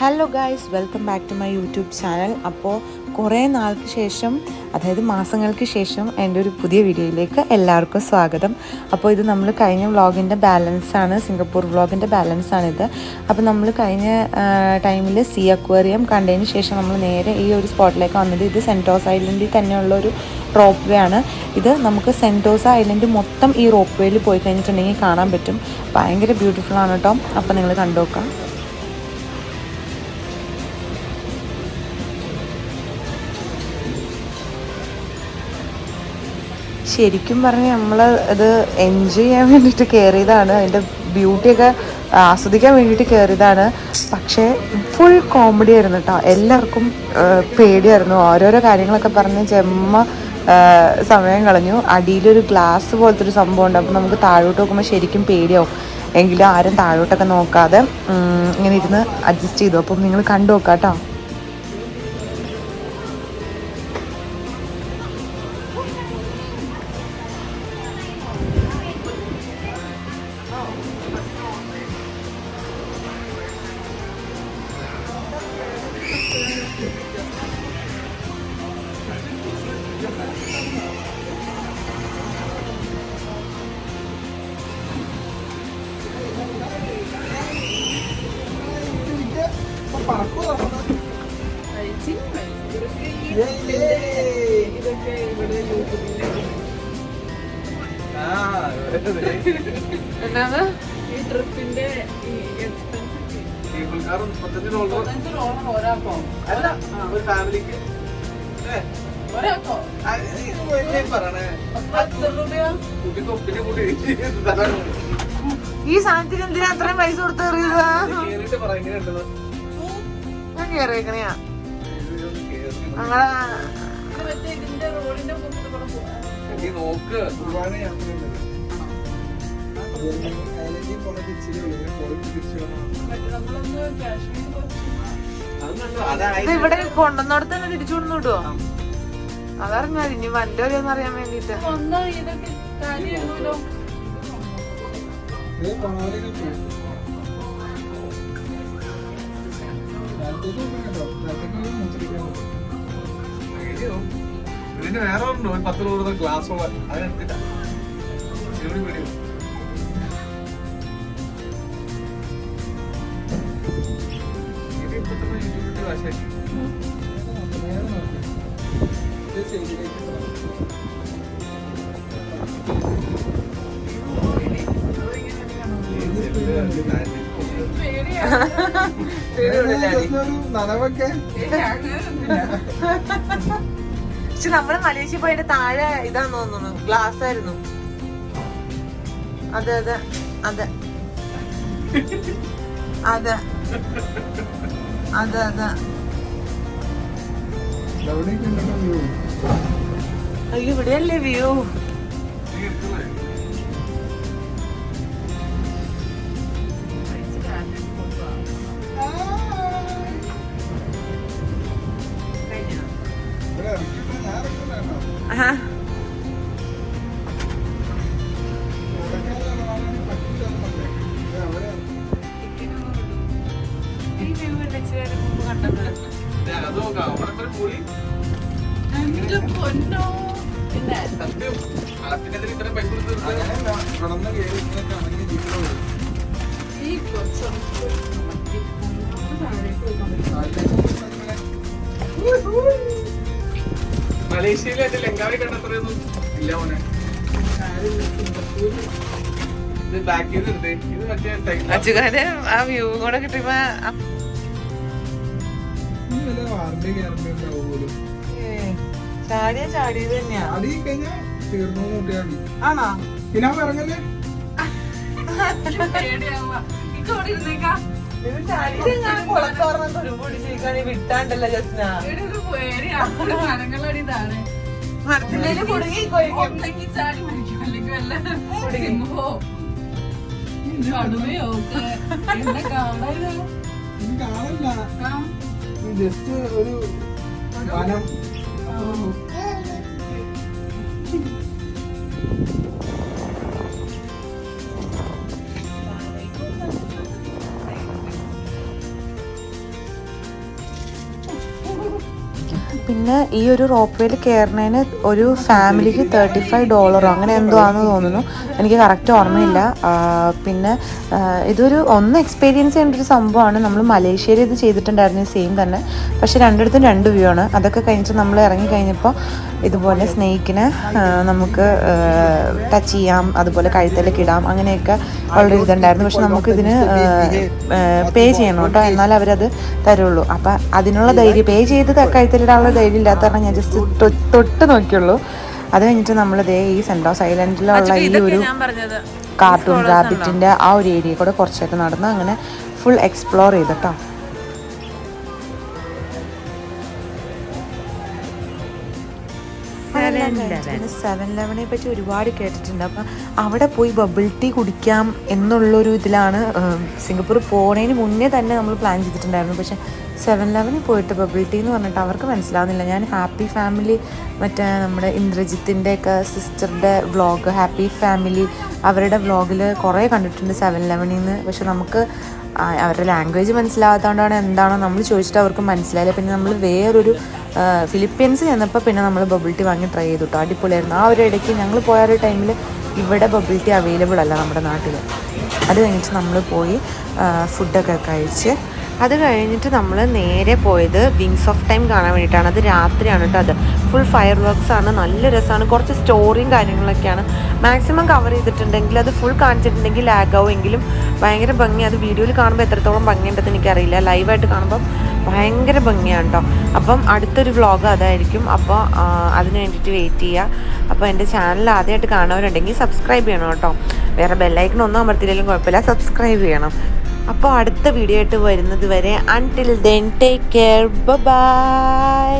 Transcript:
Hello guys welcome back to my YouTube channel അപ്പോൾ കുറേ നാൾക്ക് ശേഷം അതായത് മാസങ്ങൾക്ക് ശേഷം എന്റെ ഒരു പുതിയ വീഡിയോയിലേക്ക് എല്ലാവർക്കും സ്വാഗതം. അപ്പോൾ ഇത് നമ്മൾ കഴിഞ്ഞ വ്ളോഗിന്റെ ബാലൻസ് ആണ് സിംഗപ്പൂർ വ്ളോഗിന്റെ ബാലൻസ് ആണിത് അപ്പോൾ നമ്മൾ കഴിഞ്ഞ ടൈമിൽ സീ അക്വേറിയം കണ്ടതിന് ശേഷം നമ്മൾ നേരെ ഈ ഒരു സ്പോട്ടിലേക്ക് വന്നത് ഇത് സെന്റോസ് ഐലൻഡിൽ തന്നെയുള്ള ഒരു റോപ്പ് വേ ആണ്. ഇത് നമുക്ക് സെന്റോസ ഐലൻഡ് മൊത്തം ഈ റോപ്പ് വേയിൽ പോയി കഴിഞ്ഞിട്ടുണ്ടെങ്കിൽ കാണാൻ പറ്റും. ഭയങ്കര ബ്യൂട്ടിഫുൾ ആണ് കേട്ടോ അപ്പോൾ നിങ്ങൾ കണ്ടു നോക്കാം ശരിക്കും പറഞ്ഞ് നമ്മൾ അത് എൻജോയ് ചെയ്യാൻ വേണ്ടിയിട്ട് കയറിയതാണ് അതിന്റെ ബ്യൂട്ടിയൊക്കെ ആസ്വദിക്കാൻ വേണ്ടിയിട്ട് കയറിയതാണ് പക്ഷേ ഫുൾ കോമഡി ആയിരുന്നു കേട്ടോ എല്ലാവർക്കും പേടിയായിരുന്നു. ഓരോരോ കാര്യങ്ങളൊക്കെ പറഞ്ഞ് ചെമ്മ സമയം കളഞ്ഞു. അടിയിലൊരു ഗ്ലാസ് പോലത്തെ ഒരു സംഭവം ഉണ്ട്. അപ്പോൾ നമുക്ക് താഴോട്ട് നോക്കുമ്പോൾ ശരിക്കും പേടിയാവും. എങ്കിലും ആരും താഴോട്ടൊക്കെ നോക്കാതെ ഇങ്ങനെ ഇരുന്ന് അഡ്ജസ്റ്റ് ചെയ്തു. അപ്പം നിങ്ങൾ കണ്ടു നോക്കാം കേട്ടോ എന്താണ് ഈ ട്രിപ്പിന്റെ ഈ ഒരാൾക്കോ അല്ല ഒരു ഫാമിലിക്ക്. കൂട്ടി ഈ സാധനത്തിന് എന്തിനാ അത്രയും പൈസ കൊടുത്ത് എറിയുക കേറിട്ട് പറ എങ്ങനെയുണ്ടെന്ന് ഞാൻ കേറിയേക്കണയാ. ഞങ്ങളെ നോക്ക്. ഇവിടെ കൊണ്ടുവന്നോടത്ത് തന്നെ തിരിച്ചു കൊടുന്നു വിടുവോ? അതറിഞ്ഞാൽ ഇനി വണ്ടി വരെയൊന്നും അറിയാൻ വേണ്ടിട്ട്. ഇതിന് വേറെ ഉണ്ടോ ഒരു പത്ത് രൂപ ഗ്ലാസ് ഉള്ള നനവൊക്കെ. പക്ഷെ നമ്മൾ മലേഷ്യ പോയിട്ട് താഴെ ഇതാന്ന് തോന്നുന്നു. ഗ്ലാസ് ആയിരുന്നു. അതെ അതെ അതെ. അതെ. അതെ അതെ. അയ്യോ ഇവിടെയല്ലേ വ്യൂ കൊടുത്ത് ഈ കൊച്ചു താഴേക്ക് പോയി മലേഷ്യയിലെ എന്റെ ലങ്കാവി കണ്ട ഇല്ല മോനെ. ഇത് ബാക്ക് ചെയ്ത് എടുത്തേ ഇത് മറ്റേ അച്ചുകാര് ആ വ്യൂ കൂടെ കിട്ടിയപ്പോ ചാടിയാ ചാടിയത് തന്നെയാ. അടി കഴിഞ്ഞാൽ തീർന്നു മതി. ആണോ? പിന്നെ ഇറങ്ങല്ലേ? പേടിയാവുക ഇക്ക് അവിടെ ഇരുന്നേക്കാം. ഇത് ചാടിയത് ഞാൻ കുളത്തോർന്ന് തുരുമ്പ് പിടിച്ചിരിക്കാണ് വിട്ടാണ്ടല്ലോ ജസ്ന മരത്തിലേക്ക് കുടുങ്ങി സിംഹോ കടുവയോ ജസ്റ്റ് ഒരു വനം. പിന്നെ ഈ ഒരു റോപ്പ് വേയിൽ കയറുന്നതിന് ഒരു ഫാമിലിക്ക് തേർട്ടി ഫൈവ് ഡോളറോ അങ്ങനെ എന്തോ ആണെന്ന് തോന്നുന്നു. എനിക്ക് കറക്റ്റ് ഓർമ്മയില്ല. പിന്നെ ഇതൊരു ഒന്ന് എക്സ്പീരിയൻസ് ചെയ്യേണ്ട ഒരു സംഭവമാണ്. നമ്മൾ മലേഷ്യയിൽ ഇത് ചെയ്തിട്ടുണ്ടായിരുന്നു സെയിം തന്നെ. പക്ഷേ രണ്ടിടത്തും രണ്ട് വ്യൂ ആണ്. അതൊക്കെ കഴിഞ്ഞിട്ട് നമ്മൾ ഇറങ്ങി കഴിഞ്ഞപ്പോൾ ഇതുപോലെ സ്നേഹിക്കിനെ നമുക്ക് ടച്ച് ചെയ്യാം. അതുപോലെ കഴുത്തിലേക്ക് ഇടാം. അങ്ങനെയൊക്കെ വളരെ ഇതുണ്ടായിരുന്നു. പക്ഷെ നമുക്ക് ഇതിന് പേ ചെയ്യണം കേട്ടോ. എന്നാൽ അവരത് തരുള്ളൂ. അപ്പം അതിനുള്ള ധൈര്യം പേ ചെയ്ത് കഴുത്തിലിടാനുള്ള ധൈര്യം ഇല്ലാത്ത കാരണം ഞാൻ ജസ്റ്റ് തൊട്ട് നോക്കിയുള്ളൂ. അത് കഴിഞ്ഞിട്ട് നമ്മൾ ദേ ഈ സെന്റ് ഓഫ് ഐലൻഡിലുള്ള ഈ ഒരു കാർട്ടൂൺ റാബിറ്റിന്റെ ആ ഒരു ഏരിയ കൂടെ കുറച്ചൊക്കെ നടന്ന് അങ്ങനെ ഫുൾ എക്സ്പ്ലോർ ചെയ്തിട്ടോ സെവൻ ലെവനെ പറ്റി ഒരുപാട് കേട്ടിട്ടുണ്ട്. അപ്പം അവിടെ പോയി ബബിൾ ടീ കുടിക്കാം എന്നുള്ളൊരു ഇതിലാണ് സിംഗപ്പൂർ പോണതിന് മുന്നേ തന്നെ നമ്മൾ പ്ലാൻ ചെയ്തിട്ടുണ്ടായിരുന്നു. പക്ഷേ സെവൻ ലെവനിൽ പോയിട്ട് ബബിൾ ടീ എന്ന് പറഞ്ഞിട്ട് അവർക്ക് മനസ്സിലാവുന്നില്ല. ഞാൻ ഹാപ്പി ഫാമിലി മറ്റേ നമ്മുടെ ഇന്ദ്രജിത്തിന്റെ ഒക്കെ സിസ്റ്ററുടെ വ്ളോഗ് ഹാപ്പി ഫാമിലി അവരുടെ വ്ളോഗിൽ കുറേ കണ്ടിട്ടുണ്ട് സെവൻ ലെവനിൽ നിന്ന് പക്ഷെ നമുക്ക് അവരുടെ ലാംഗ്വേജ് മനസ്സിലാകാത്തതുകൊണ്ടാണ് എന്താണോ നമ്മൾ ചോദിച്ചിട്ട് അവർക്ക് മനസ്സിലായില്ല. പിന്നെ നമ്മൾ വേറൊരു ഫിലിപ്പീൻസ് ചെന്നപ്പോൾ പിന്നെ നമ്മൾ ബബിൾ ടീ വാങ്ങി ട്രൈ ചെയ്തു കേട്ടോ അടിപൊളിയായിരുന്നു. ആ ഒരു ഇടയ്ക്ക് ഞങ്ങൾ പോയ ഒരു ടൈമിൽ ഇവിടെ ബബിൾ ടീ അവൈലബിൾ അല്ല നമ്മുടെ നാട്ടിൽ അത് കഴിഞ്ഞിട്ട് നമ്മൾ പോയി ഫുഡൊക്കെ കഴിച്ച്. അത് കഴിഞ്ഞിട്ട് നമ്മൾ നേരെ പോയത് വിങ്സ് ഓഫ് ടൈം കാണാൻ വേണ്ടിയിട്ടാണ്. അത് രാത്രിയാണ് കേട്ടോ അത്. ഫുൾ ഫയർ വർക്ക്സ് ആണ് നല്ല രസമാണ് കുറച്ച് സ്റ്റോറിയും കാര്യങ്ങളൊക്കെയാണ്. മാക്സിമം കവർ ചെയ്തിട്ടുണ്ടെങ്കിൽ അത് ഫുൾ കാണിച്ചിട്ടുണ്ടെങ്കിൽ ലാഗ് ആവുമെങ്കിലും ഭയങ്കര ഭംഗി. അത് വീഡിയോയിൽ കാണുമ്പോൾ എത്രത്തോളം ഭംഗിയുണ്ടെന്ന് എനിക്കറിയില്ല. ലൈവായിട്ട് കാണുമ്പം ഭയങ്കര ഭംഗിയാണ് കേട്ടോ അപ്പം അടുത്തൊരു വ്ളോഗ് അതായിരിക്കും. അപ്പോൾ അതിന് വേണ്ടിയിട്ട് വെയിറ്റ് ചെയ്യുക അപ്പോൾ എന്റെ ചാനൽ ആദ്യമായിട്ട് കാണുന്നവരുണ്ടെങ്കിൽ സബ്സ്ക്രൈബ് ചെയ്യണം കേട്ടോ വേറെ ബെല്ലൈക്കൺ ഒന്നും അമർത്തിയില്ലെങ്കിലും കുഴപ്പമില്ല. സബ്സ്ക്രൈബ് ചെയ്യണം. അപ്പോൾ അടുത്ത വീഡിയോ ആയിട്ട് വരുന്നത് വരെ until then take care bye